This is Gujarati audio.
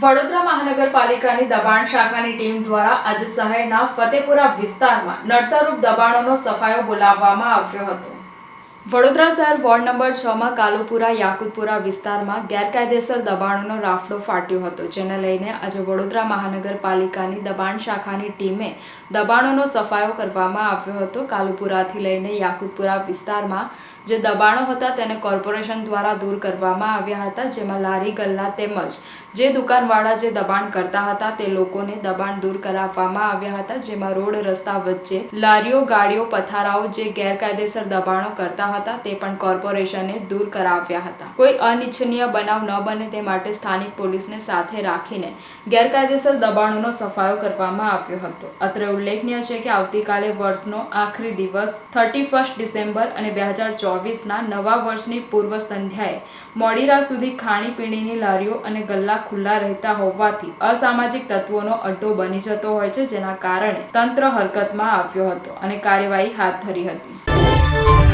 વડોદરા મહાનગરપાલિકાની દબાણ શાખાની ટીમ દ્વારા આજે શહેરના ફતેપુરા વિસ્તારમાં નડતરરૂપ દબાણોનો સફાયો બોલાવવામાં આવ્યો હતો. વડોદરા શહેર વોર્ડ નંબર છ માં કાલુપુરા યાકુતપુરા વિસ્તારમાં ગેરકાયદેસર દબાણોનો રાફડો ફાટ્યો હતો, જેને લઈને આજે વડોદરા મહાનગરપાલિકાની દબાણ શાખાની ટીમે દબાણોનો સફાયો કરવામાં આવ્યો હતો. કાલુપુરાથી લઈને યાકુતપુરા વિસ્તારમાં જે દબાણો હતા તેને કોર્પોરેશન દ્વારા દૂર કરવામાં આવ્યા હતા, જેમાં લારી, ગલ્લા તેમજ જે દુકાનવાળા જે દબાણ કરતા હતા તે લોકોને દબાણ દૂર કરાવવામાં આવ્યા હતા, જેમાં રોડ, રસ્તા વચ્ચે લારીઓ, ગાડીઓ, પથારાઓ જે ગેરકાયદેસર દબાણો કરતા હતા તે પણ કોર્પોરેશને દૂર કરાવ્યા હતા. કોઈ અનિચ્છનીય બનાવ ન બને તે માટે સ્થાનિક પોલીસને સાથે રાખીને ગેરકાયદેસર દબાણોનો સફાયો કરવામાં આવ્યો હતો. અત્રે ઉલ્લેખનીય છે કે આવતીકાલે વર્ષનો આખરી દિવસ, થર્ટી ડિસેમ્બર અને બે હજાર ચોવીસના નવા વર્ષની પૂર્વ સંધ્યાએ મોડીરા સુધી ખાણીપીણીની લારીઓ અને ગલ્લા ખુલ્લા રહેતા હોવાથી અસામાજિક તત્વોનો અડ્ડો બની જતો હોય છે, જેના કારણે તંત્ર હરકતમાં આવ્યો હતો અને કાર્યવાહી હાથ ધરી હતી.